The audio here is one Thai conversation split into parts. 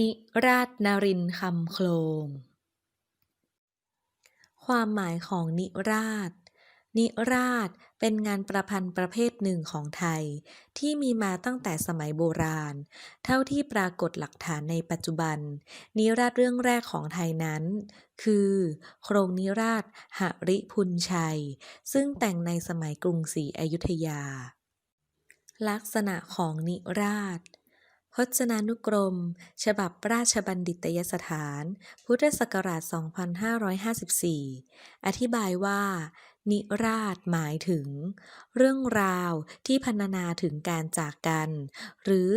นิราศนรินคำโคลง ความหมายของนิราศนิราศเป็นงานประพันธ์ประเภทหนึ่งของไทย ที่มีมาตั้งแต่สมัยโบราณ เท่าที่ปรากฏหลักฐานในปัจจุบัน นิราศเรื่องแรกของไทยนั้น คือ โครงนิราศหริพุนชัย ซึ่งแต่งในสมัยกรุงศรีอยุธยา ลักษณะของนิราศ พจนานุกรม ฉบับราชบัณฑิตยสถาน พุทธศักราช 2554 อธิบายว่า นิราศหมายถึง เรื่องราวที่พรรณนาถึงการจากกัน หรือ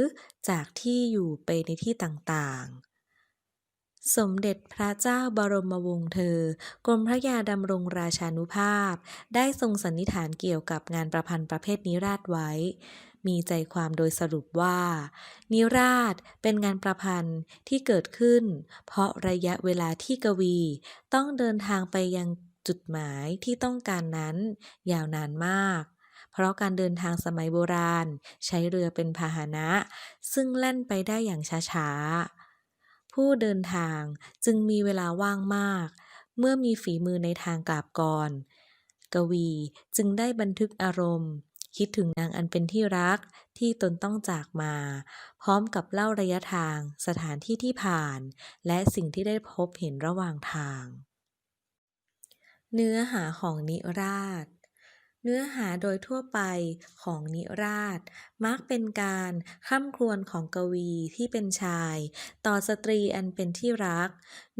จากที่อยู่ไปในที่ต่างๆ สมเด็จพระเจ้าบรมวงศ์เธอ กรมพระยาดำรงราชานุภาพ ได้ทรงสันนิษฐานเกี่ยวกับงานประพันธ์ประเภทนิราศไว้ มีใจความโดยสรุปว่า นิราศเป็นงานประพันธ์ที่เกิดขึ้น เพราะระยะเวลาที่กวี ต้องเดินทางไปยังจุดหมายที่ต้องการนั้น ยาวนานมาก เพราะการเดินทางสมัยโบราณ ใช้เรือเป็นพาหนะ ซึ่งแล่นไปได้อย่างช้าๆ ผู้เดินทางจึงมีเวลาว่างมาก เมื่อมีฝีมือในทางกาบกรกวีจึงได้บันทึกอารมณ์ คิดถึงนางอันเป็นที่รักที่ตนต้องจากมา พร้อมกับเล่าระยะทาง สถานที่ที่ผ่าน และสิ่งที่ได้พบเห็นระหว่างทาง เนื้อหาของนิราศเนื้อหาโดยทั่วไปของนิราศมักเป็นการคร่ำครวญของกวีที่เป็นชาย ต่อสตรีอันเป็นที่รัก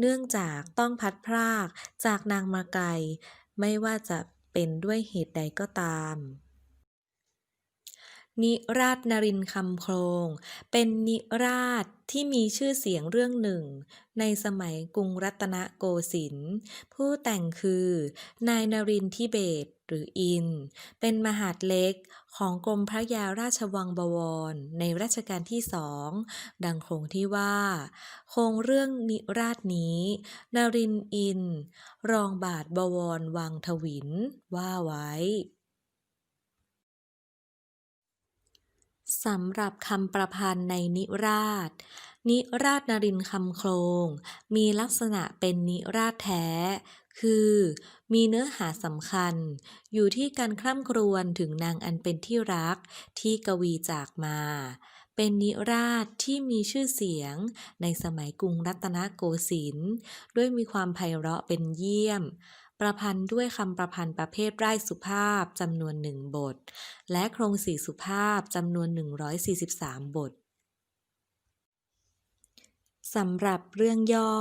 เนื่องจากต้องพัดพรากจากนางมาไกล ไม่ว่าจะเป็นด้วยเหตุใดก็ตาม นิราศนรินคำโคลงเป็นนิราศที่มีชื่อเสียงเรื่องหนึ่ง ในสมัยกรุงรัตนโกสินทร์ผู้แต่งคือ นายนรินทิเบศหรืออิน เป็นมหาดเล็กของกรมพระยาราชวังบวร ในรัชกาลที่สองดังโครงที่ว่า โครงเรื่องนิราศนี้นรินอิน รองบาทบวรวังถวิลว่าไว้ สำหรับคำประพันธ์ในนิราศนิราศนรินคำโคลงมีลักษณะเป็นนิราศแท้ คือ มีเนื้อหาสำคัญ อยู่ที่การคร่ำครวญถึงนางอันเป็นที่รักที่กวีจากมา เป็นนิราศที่มีชื่อเสียง ในสมัยกรุงรัตนโกสินทร์ด้วยมีความไพเราะเป็นเยี่ยม ประพันธ์ด้วยคำประพันธ์ประเภทไร่สุภาพจำนวนหนึ่งบท และโครงสี่สุภาพจำนวน 143 บทสำหรับเรื่องย่อ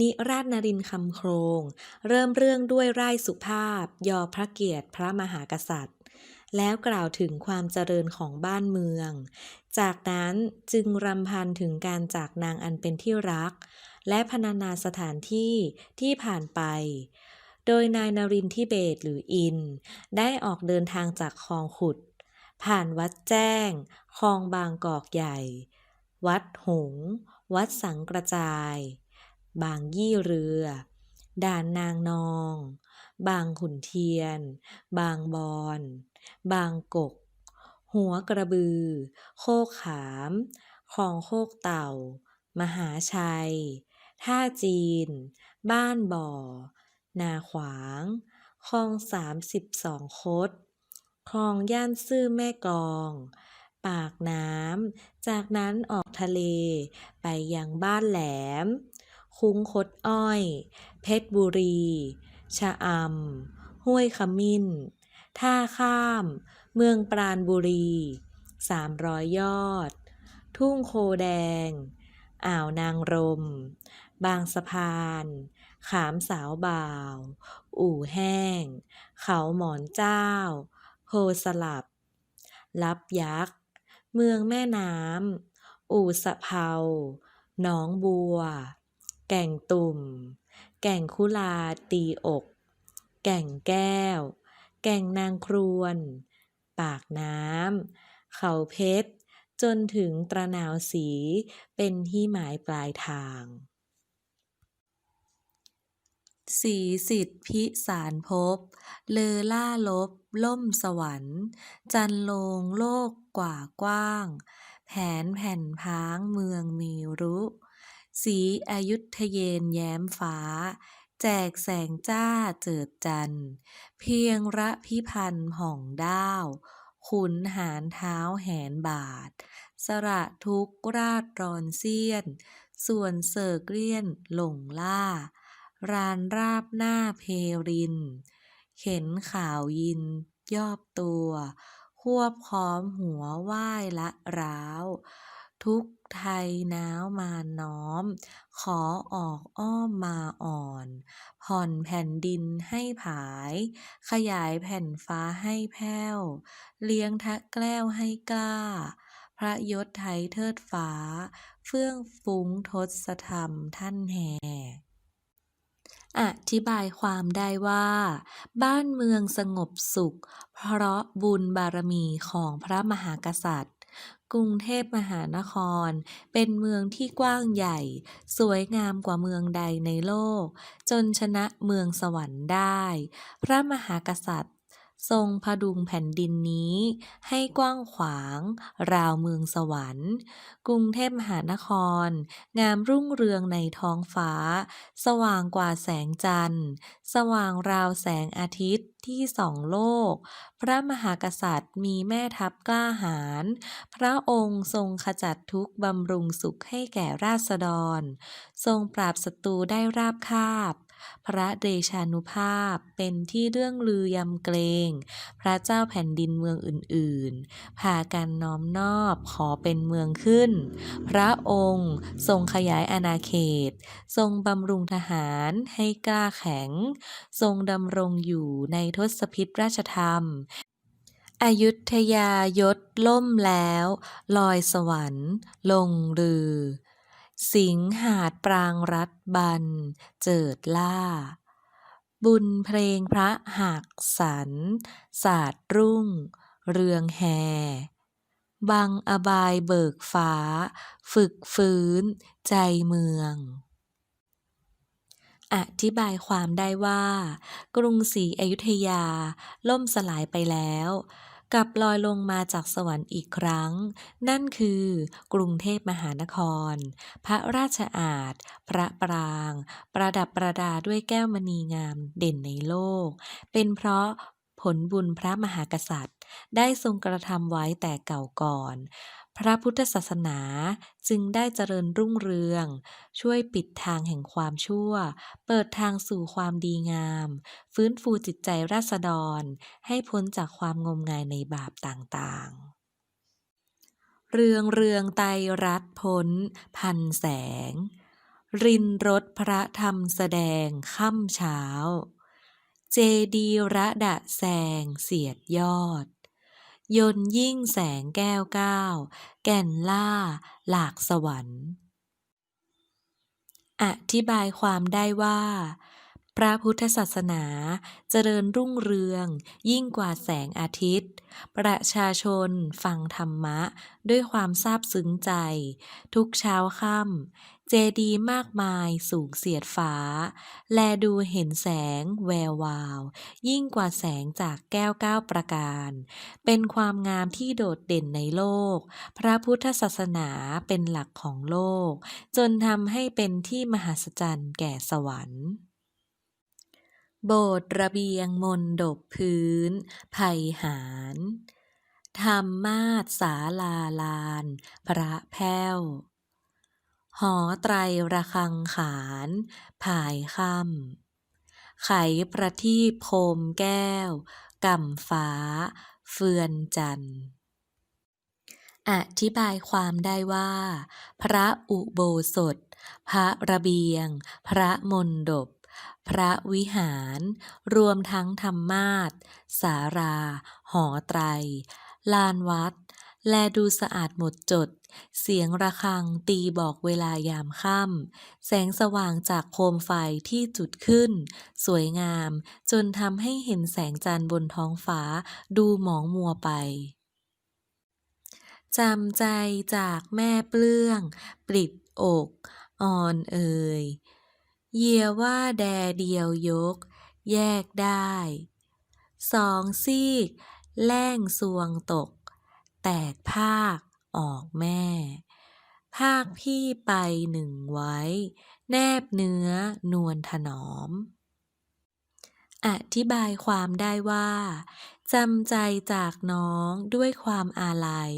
นิราศนรินคำโคลงเริ่มเรื่องด้วยไร่สุภาพ ยอพระเกียรติพระมหากษัตริย์แล้วกล่าวถึงความเจริญของบ้านเมือง จากนั้นจึงรำพันถึงการจากนางอันเป็นที่รัก และพรรณนาสถานที่ที่ผ่านไป โดยนายนรินทร์ธิเบศหรืออิน ได้ออกเดินทางจากคลองขุด ผ่านวัดแจ้ง คลองบางกอกใหญ่ วัดหง วัดสังกระจาย บางยี่เรือ ด่านนางนอง บางขุนเทียน บางบอน บางกก หัวกระบือ โคกขาม คลองโคกเต่า มหาชัย ท่าจีน บ้านบ่อ นาขวาง คลองสามสิบสองคตคลองย่านซื่อแม่กลอง ปากน้ำ จากนั้นออกทะเล ไปยังบ้านแหลม คุ้งคดอ้อย เพชรบุรี ชะอำ ห้วยขมิ้น ท่าข้าม เมืองปราณบุรีสามร้อยยอด ทุ่งโคแดง อ่าวนางรม บางสะพาน ขามสาวบ่าว อู่แห้ง เขาหมอนเจ้า โพสลับลับยักษ์ เมืองแม่น้ำ อู่สะเภาหนองบัว แก่งตุ่ม แก่งคุลาตีอก แก่งแก้ว แก่งนางครวน ปากน้ำ เขาเพชร จนถึงตระนาวศรีเป็นที่หมายปลายทาง ศรีสิทธิพิสารภพ เลอล่าลบ ล่มสวรรค์ จันลงโลกกว่ากว้าง แผนแผ่นพ้างเมืองมีรุสีอายุทเยนแย้มฟ้า แจกแสงจ้าเจิดจัน เพียงระพิพันธ์ผ่องด้าว ขุนหารเท้าแหนบาท สระทุกราดรอนเสี้ยน ส่วนเสกเลี่ยนหลงล่า รานราบหน้าเพริน เข็นข่าวยิน ยอบตัว ควบค้อมหัวไหว้ละร้าว ทุกไทยน้าวมาน้อม ขอออกอ้อมมาอ่อน ผ่อนแผ่นดินให้ผาย ขยายแผ่นฟ้าให้แผ้ว เลี้ยงทะแกล้วให้กล้า พระยศไทยเทิดฟ้า เฟื่องฟุ้งทศธรรมท่านแห่ อธิบายความได้ว่า บ้านเมืองสงบสุข เพราะบุญบารมีของพระมหากษัตริย์ กรุงเทพมหานคร เป็นเมืองที่กว้างใหญ่ สวยงามกว่าเมืองใดในโลก จนชนะเมืองสวรรค์ได้ พระมหากษัตริย์ ทรงพดุงแผ่นดินนี้ ให้กว้างขวาง ราวเมืองสวรรค์ กรุงเทพมหานคร งามรุ่งเรืองในท้องฟ้า สว่างกว่าแสงจันทร์ สว่างราวแสงอาทิตย์ที่สองโลก พระมหากษัตริย์มีแม่ทัพกล้าหาญ พระองค์ทรงขจัดทุกบำรุงสุขให้แก่ราษฎร ทรงปราบศัตรูได้ราบคาบ พระเดชานุภาพเป็นที่เรื่องลือยำเกรง พระเจ้าแผ่นดินเมืองอื่นๆ พากันน้อมนอบขอเป็นเมืองขึ้น พระองค์ทรงขยายอาณาเขต ทรงบำรุงทหารให้กล้าแข็ง ทรงดำรงอยู่ในทศพิธราชธรรมอายุธยายศล่มแล้ว ลอยสวรรค์ ลงเรือ สิงหาดปรางรัดบัน เจิดล่า บุญเพลงพระหักสรรศาสตร์รุ่ง เรืองแฮบังอบายเบิกฟ้า ฝึกฟื้น ใจเมือง อธิบายความได้ว่า กรุงศรีอยุธยา ล่มสลายไปแล้ว กลับลอยลงมาจากสวรรค์อีกครั้ง นั่นคือกรุงเทพมหานคร พระราชอาณพระปราง ประดับประดาด้วยแก้วมณีงามเด่นในโลก เป็นเพราะผลบุญพระมหากษัตริย์ ได้ทรงกระทำไว้แต่เก่าก่อน พระพุทธศาสนาจึงได้เจริญรุ่งเรือง ช่วยปิดทางแห่งความชั่ว เปิดทางสู่ความดีงาม ฟื้นฟูจิตใจราษฎร ให้พ้นจากความงมงายในบาปต่างๆ เรืองเรืองไตรัตพ้น พันแสง รินรสพระธรรมแสดงค่ำเช้า เจดีระดะแสงเสียดยอด ยนยิ่งแสงแก้วก้าวแก่นล่า หลากสวรรค์ อธิบายความได้ว่า พระพุทธศาสนาเจริญรุ่งเรือง ยิ่งกว่าแสงอาทิตย์ ประชาชนฟังธรรมะด้วยความซาบซึ้งใจ ทุกเช้าค่ำเจดีย์มากมายสูงเสียดฟ้า แลดูเห็นแสงแวววาว ยิ่งกว่าแสงจากแก้วก้าประการ เป็นความงามที่โดดเด่นในโลก พระพุทธศาสนาเป็นหลักของโลก จนทำให้เป็นที่มหัศจรรย์แก่สวรรค์ โบสถ์ระเบียงมนดบพื้นไผ่หารธรรมาสาลาลาน พระแพ้ว หอไตรระฆังขานผายค่ำไขประทีปโคมแก้วกำฟ้า เฟือนจันทร์อธิบายความได้ว่า พระอุโบสถ พระระเบียง พระมณฑป พระวิหาร รวมทั้งธรรมาสาลาหอไตร ลานวัด แลดูสะอาดหมดจด เสียงระฆังตีบอกเวลายามค่ำ แสงสว่างจากโคมไฟที่จุดขึ้น สวยงาม จนทำให้เห็นแสงจันทร์บนท้องฟ้าดูหมองมัวไปจำใจจากแม่เปลื้อง ปลิดอก อ่อนเอ่ย เยียว่าแดเดียวยก แยกได้ สองซีก แล่งซวงตก แตกพากออกแม่ ภาคพี่ไปหนึ่งไว้ แนบเนื้อนวลถนอม อธิบายความได้ว่าจำใจจากน้องด้วยความอาลัย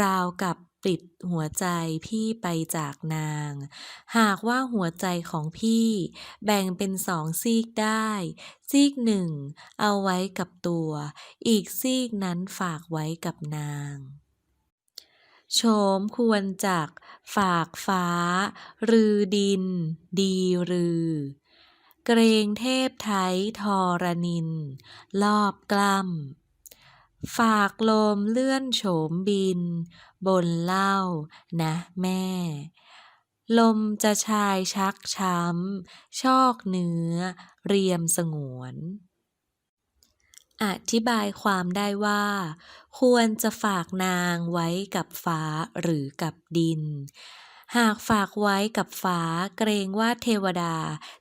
ราวกับ ปลิดหัวใจพี่ไปจากนาง หากว่าหัวใจของพี่แบ่งเป็นสองซีกได้ ซีกหนึ่งเอาไว้กับตัว อีกซีกนั้นฝากไว้กับนางโฉมควรจักฝากฟ้า รือดิน ดีรือ เกรงเทพไทยทรนินรอบกล้ำ ฝากลมเลื่อนโฉมบิน บนเล่านะแม่ ลมจะชายชักช้ำ ชอกเนื้อ เรียมสงวน อธิบายความได้ว่า ควรจะฝากนางไว้กับฟ้าหรือกับดิน หากฝากไว้กับฟ้าเกรงว่าเทวดา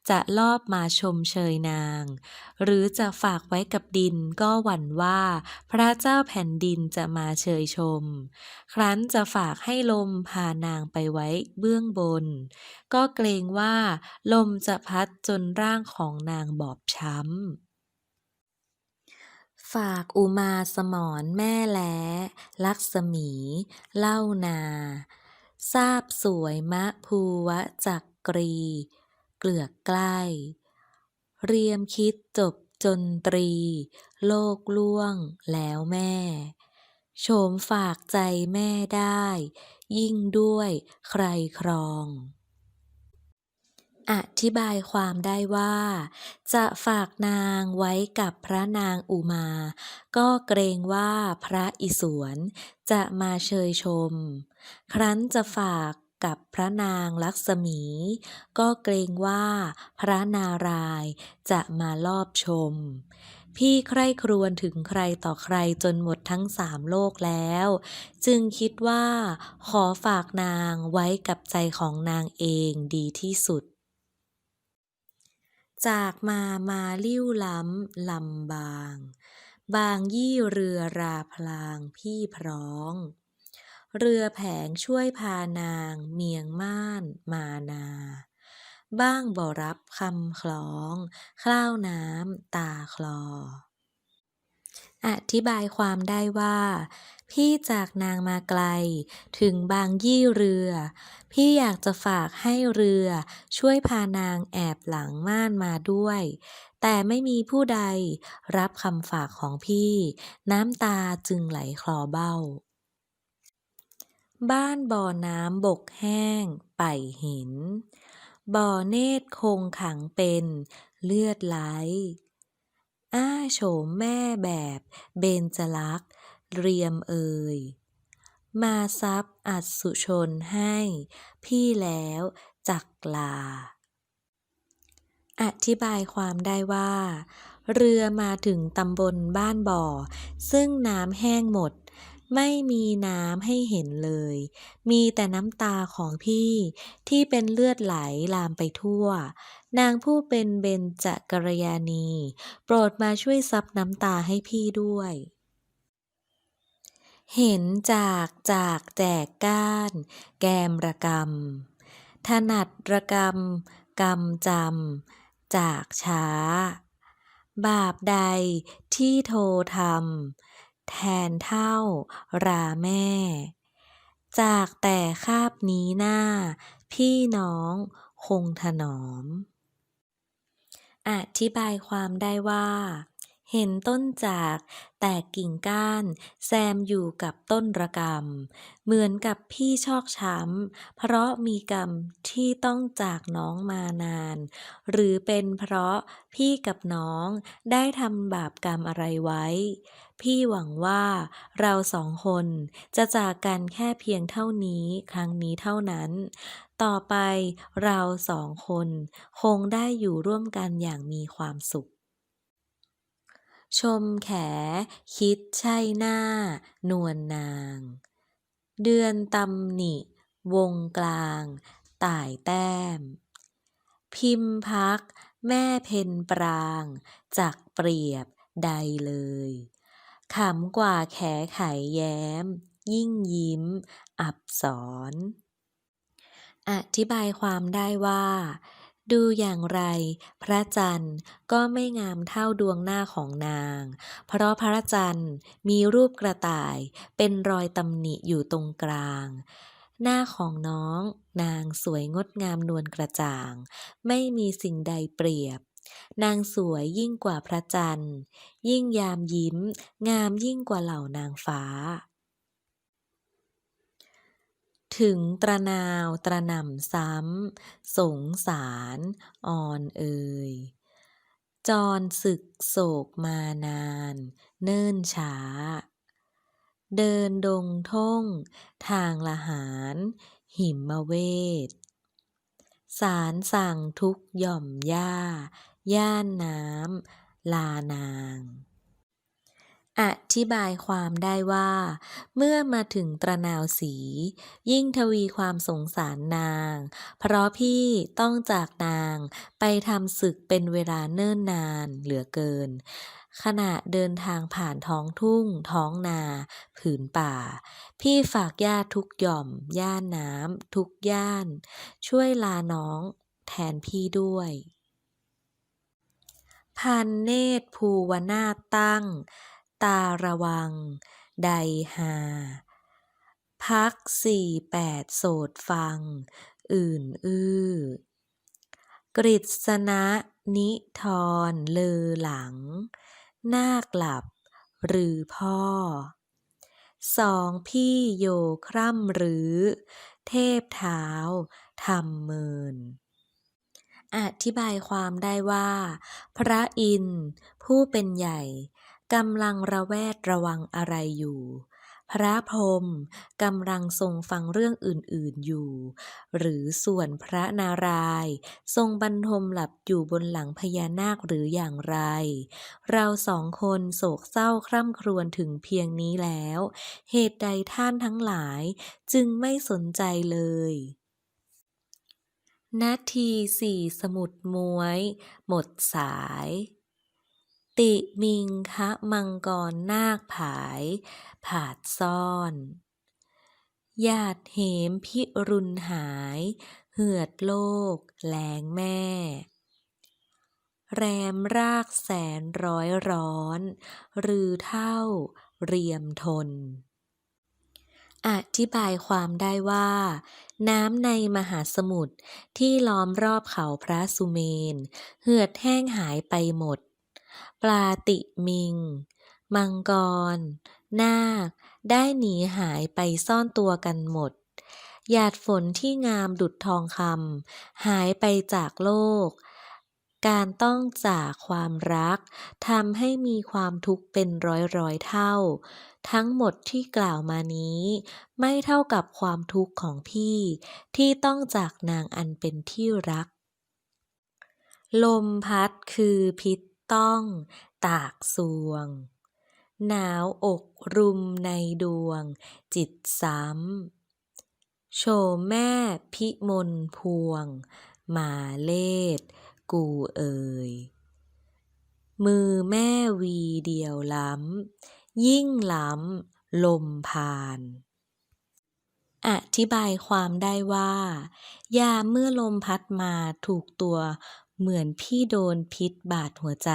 จะลอบมาชมเชยนาง หรือจะฝากไว้กับดินก็หวั่นว่า พระเจ้าแผ่นดินจะมาเชยชม ครั้นจะฝากให้ลมพานางไปไว้เบื้องบน ก็เกรงว่าลมจะพัดจนร่างของนางบอบช้ำฝากอุมาสมรแม่แล้ลักษมี เล่านา ทราบสวยมะภูวจักกรี เกลือกใกล้ เรียมคิดจบจนตรี โลกล่วงแล้วแม่ โฉมฝากใจแม่ได้ ยิ่งด้วยใครครอง อธิบายความได้ว่า จะฝากนางไว้กับพระนางอุมา ก็เกรงว่าพระอิศวรจะมาเชยชม ครั้นจะฝากกับพระนางลักษมี ก็เกรงว่าพระนารายจะมาลอบชม พี่ใคร่ครวญถึงใครต่อใครจนหมดทั้งสามโลกแล้ว จึงคิดว่าขอฝากนางไว้กับใจของนางเองดีที่สุด จากมามาลิ้วล้ำลำบาง บางยี่เรือราพลางพี่พร้อง เรือแผงช่วยพานางเมียงม่านมานา บ้างบ่รับคำคล้อง คล้าวน้ำตาคลอ อธิบายความได้ว่า พี่จากนางมาไกล ถึงบางยี่เรือ พี่อยากจะฝากให้เรือช่วยพานางแอบหลังม่านมาด้วย แต่ไม่มีผู้ใดรับคำฝากของพี่ น้ำตาจึงไหลคลอเบ้า บ้านบ่อน้ำบกแห้ง ไปหิน บ่อเนตรคงขังเป็นเลือดไหล อ้าโฉมแม่แบบเบญจลักษ์เรียมเอ่ย มาซับอัศชนให้ พี่แล้วจักลา อธิบายความได้ว่า เรือมาถึงตำบลบ้านบ่อ ซึ่งน้ำแห้งหมด ไม่มีน้ำให้เห็นเลย มีแต่น้ำตาของพี่ที่เป็นเลือดไหลลามไปทั่ว นางผู้เป็นเบญจกัลยาณีโปรดมาช่วยซับน้ำตาให้พี่ด้วย เห็นจากจากแจกก้าน แกมระกำถนัดระกำกำจำ จากช้า บาปใดที่โททำ แทนเท่า ราแม่ จากแต่คาบนี้หน้า พี่น้องคงถนอม อธิบายความได้ว่า เห็นต้นจาก แตกกิ่งก้าน แซมอยู่กับต้นระกำเหมือนกับพี่ชอกช้ำ เพราะมีกรรมที่ต้องจากน้องมานาน หรือเป็นเพราะพี่กับน้องได้ทำบาปกรรมอะไรไว้ พี่หวังว่าเราสองคนจะจากกันแค่เพียงเท่านี้ครั้งนี้เท่านั้น ต่อไปเราสองคน คงได้อยู่ร่วมกันอย่างมีความสุข ชมแข คิดใช่หน้า นวลนาง เดือนตำหนิ วงกลาง ต่ายแต้ม พิมพัก แม่เพ็ญปราง จักเปรียบใดเลยขำกว่าแขไขแย้ม ยิ่งยิ้ม อับศรอธิบายความได้ว่า ดูอย่างไร พระจันทร์ก็ไม่งามเท่าดวงหน้าของนาง เพราะพระจันทร์มีรูปกระต่ายเป็นรอยตำหนิอยู่ตรงกลาง หน้าของน้องนางสวยงดงามนวลกระจ่าง ไม่มีสิ่งใดเปรียบ นางสวยยิ่งกว่าพระจันทร์ ยิ่งยามยิ้ม งามยิ่งกว่าเหล่านางฟ้า ถึงตระนาวตระหน่ำซ้ำ สงสารอ่อนเอ่ยจรศึกโศกมานาน เนิ่นช้า เดินดงท่ง ทางละหาร หิมเวทสารสั่งทุกหย่อมหญ้า ย่านน้ำลานาง อธิบายความได้ว่า เมื่อมาถึงตระนาวสี ยิ่งทวีความสงสารนาง เพราะพี่ต้องจากนางไปทำศึกเป็นเวลาเนิ่นนานเหลือเกิน ขณะเดินทางผ่านท้องทุ่ง ท้องนา ผืนป่า พี่ฝากญาติทุกหย่อม ย่านน้ำทุกย่าน ช่วยลาน้องแทนพี่ด้วยพันเนตรภูวนาตั้ง ตาระวัง ใดหา พักสี่แปดโสดฟัง อื่นอื้อกฤษณะนิทรเลอหลังนาคหลับ หรือพ่อ สองพี่โยคร่ำหรือ เทพเท้าทำเมิน อธิบายความได้ว่า พระอินทร์ผู้เป็นใหญ่ กำลังระแวดระวังอะไรอยู่ พระพรหมกำลังทรงฟังเรื่องอื่นๆอยู่ หรือส่วนพระนารายณ์ทรงบรรทมหลับอยู่บนหลังพญานาคหรืออย่างไร เราสองคนโศกเศร้าคร่ำครวญถึงเพียงนี้แล้ว เหตุใดท่านทั้งหลายจึงไม่สนใจเลยนาทีสี่สมุดม้วย หมดสาย ติมิงคะมังกรนาคผาย ผาดซ่อนหยาดเหมพิรุณหาย เหือดโลกแรงแม่ แรมรากแสนร้อยร้อน รือเท่าเรียมทน อธิบายความได้ว่า น้ำในมหาสมุทรที่ล้อมรอบเขาพระสุเมน เหือดแห้งหายไปหมด ปลาติมิง มังกร นาค ได้หนีหายไปซ่อนตัวกันหมด หยาดฝนที่งามดุจทองคำหายไปจากโลก การต้องจากความรักทำให้มีความทุกข์เป็นร้อยร้อยๆเท่า ทั้งหมดที่กล่าวมานี้ ไม่เท่ากับความทุกข์ของพี่ ที่ต้องจากนางอันเป็นที่รักลมพัดคือพิษ ต้อง ตากสวง หนาวอกรุมในดวง จิตซ้ำโฉมแม่พิมลพวง มาเลศกูเอ่ย มือแม่วีเดียวล้ำ ยิ่งล้ำ ลมพานอธิบายความได้ว่า ยาเมื่อลมพัดมาถูกตัว เหมือนพี่โดนพิษบาดหัวใจ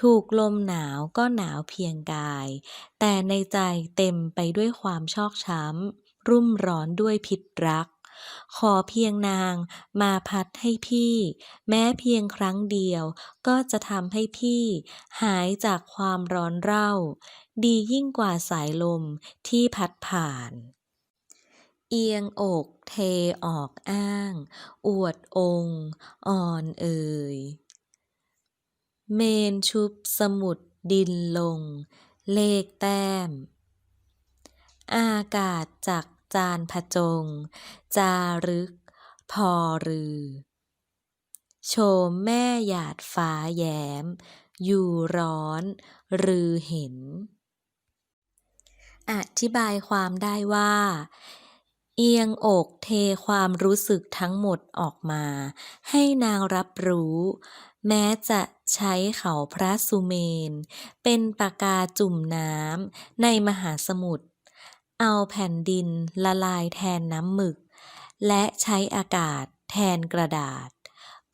ถูกลมหนาวก็หนาวเพียงกาย แต่ในใจเต็มไปด้วยความชอกช้ำ รุ่มร้อนด้วยพิษรัก ขอเพียงนางมาพัดให้พี่ แม้เพียงครั้งเดียวก็จะทำให้พี่ หายจากความร้อนเร่า ดียิ่งกว่าสายลมที่พัดผ่าน เอียงอกเทออกอ้าง อวดองค์ อ่อนเอ่ย เมนชุบสมุดดินลง เลขแต้ม อากาศจักจานผจง จารึก พอรือโฉมแม่หยาดฟ้าแย้ม อยู่ร้อน รือเห็น อธิบายความได้ว่า เอียงอกเทความรู้สึกทั้งหมดออกมา ให้นางรับรู้ แม้จะใช้เขาพระสุเมน เป็นปากกาจุ่มน้ำในมหาสมุทรเอาแผ่นดินละลายแทนน้ำหมึก และใช้อากาศแทนกระดาษ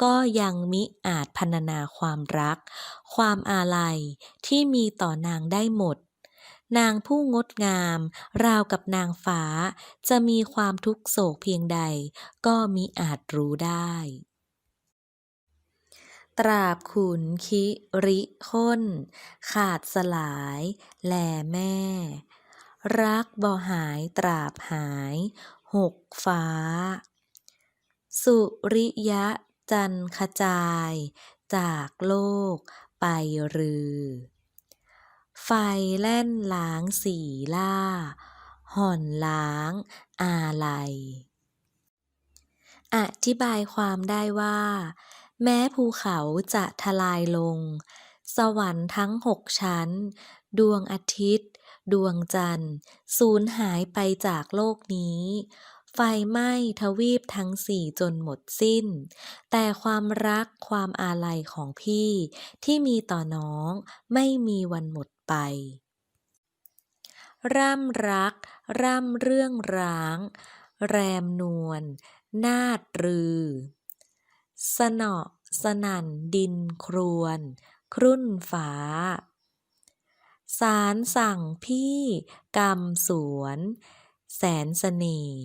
ก็ยังมิอาจพรรณนาความรัก ความอาลัยที่มีต่อนางได้หมด นางผู้งดงาม ราวกับนางฟ้า จะมีความทุกโศกเพียงใด ก็มิอาจรู้ได้ ตราบขุนคิริข้น ขาดสลาย แลแม่ รักบ่หายตราบหาย หกฟ้า สุริยะจันขจาย จากโลกไปรือ ไฟแล่นล้างสีล่า ห่อนล้าง อาลัย อธิบายความได้ว่า แม้ภูเขาจะทลายลง สวรรค์ทั้งหกชั้น ดวงอาทิตย์ ดวงจันทร์สูญหายไปจากโลกนี้ไฟไหม้ทวีปทั้งสี่จนหมดสิ้น แต่ความรักความอาลัยของพี่ที่มีต่อน้องไม่มีวันหมด ไป ร่ำรัก ร่ำเรื่องร้าง แรมนวลนาฏรือ สนอสนั่นดินครวน ครุ่นฟ้าสารสั่งพี่กำสวน แสนเสน่ห์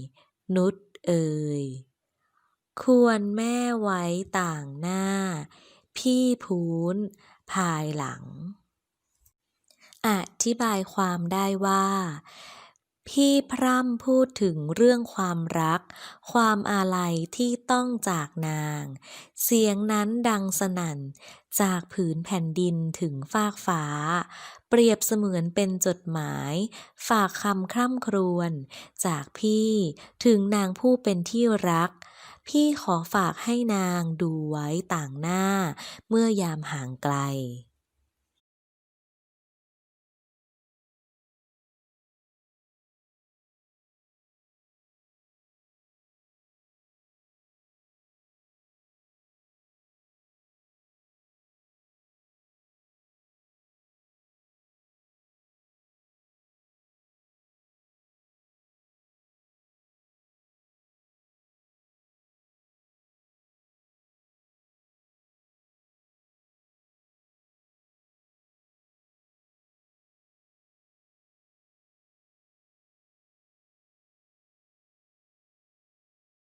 นุชเอ่ย ควรแม่ไว้ต่างหน้า พี่พูนภายหลัง อธิบายความได้ว่า พี่พร่ำพูดถึงเรื่องความรัก ความอาลัยที่ต้องจากนาง เสียงนั้นดังสนั่น จากผืนแผ่นดินถึงฟากฟ้า เปรียบเสมือนเป็นจดหมาย ฝากคำคร่ำครวญจากพี่ถึงนางผู้เป็นที่รักพี่ขอฝากให้นางดูไว้ต่างหน้า เมื่อยามห่างไกล